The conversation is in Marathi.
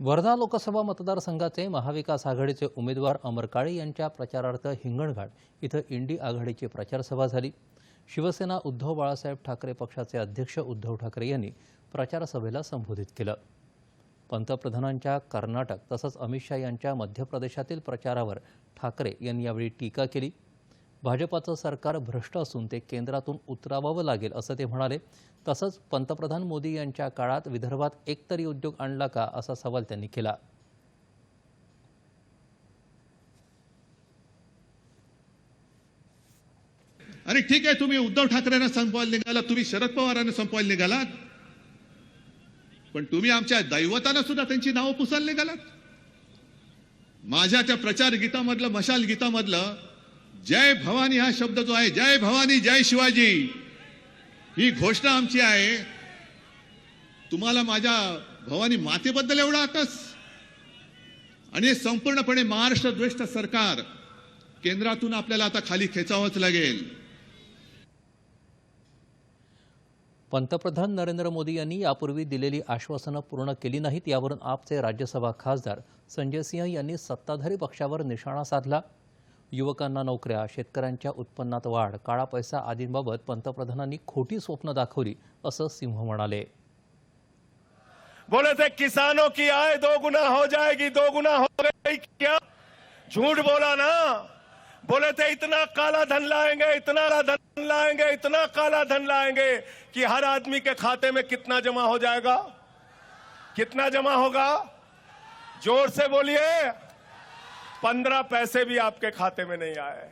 वर्धा लोकसभा मतदारसंघाचे महाविकास आघाडीचे उमेदवार अमर काळे यांच्या प्रचारार्थ हिंगणघाट इथं इंडी आघाडीची प्रचारसभा झाली. शिवसेना उद्धव बाळासाहेब ठाकरे पक्षाचे अध्यक्ष उद्धव ठाकरे यांनी प्रचारसभेला संबोधित केलं. पंतप्रधानांच्या कर्नाटक तसंच अमित शहा यांच्या मध्य प्रदेशातील प्रचारावर ठाकरे यांनी यावेळी टीका केली. भाजपाचं सरकार भ्रष्ट असून ते केंद्रातून उतरावावं लागेल असं ते म्हणाले. तसंच पंतप्रधान मोदी यांच्या काळात विदर्भात एकतरी उद्योग आणला का असा सवाल त्यांनी केला. अरे ठीक आहे तुम्ही उद्धव ठाकरेंना संपवायला निघालात तुम्ही शरद पवारांना संपवायला निघालात. पण तुम्ही आमच्या दैवतांना सुद्धा त्यांची नावं पुसायला निघालात. माझ्या त्या प्रचार गीतामधलं मशाल गीतामधलं जय भवानी हा शब्द जो आहे जय भवानी जय शिवाजी. ही घोषणा आमची आहे. तुम्हाला माझ्या भवानी मातेबद्दल एवढा आकस आणि संपूर्णपणे महाराष्ट्र द्वेष्ट सरकार केंद्रातून आपल्याला आता खाली खेचावंच लागेल. पंतप्रधान नरेंद्र मोदी यांनी यापूर्वी दिलेली आश्वासनं पूर्ण केली नाहीत यावरून आपचे राज्यसभा खासदार संजय सिंह यांनी सत्ताधारी पक्षावर निशाणा साधला. युवकांना नोकऱ्या, शेतकऱ्यांच्या उत्पन्नात वाढ, काळा पैसा आदींबाबत पंतप्रधानांनी खोटी स्वप्न दाखवली, असं सिंह म्हणाले. बोले थे किसानों की आय दो गुना हो जाएगी, दो गुना हो गई क्या? झूठ बोला ना। बोले थे इतना काला धन लाएँगे, इतना धन लाएँगे, इतना काला धन लाएँगे कि हर आदमी के खाते में कितना जमा हो जाएगा? कितना जमा होगा? ज़ोर से बोलिए। पंद्रह पैसे भी आपके खाते में नहीं आए।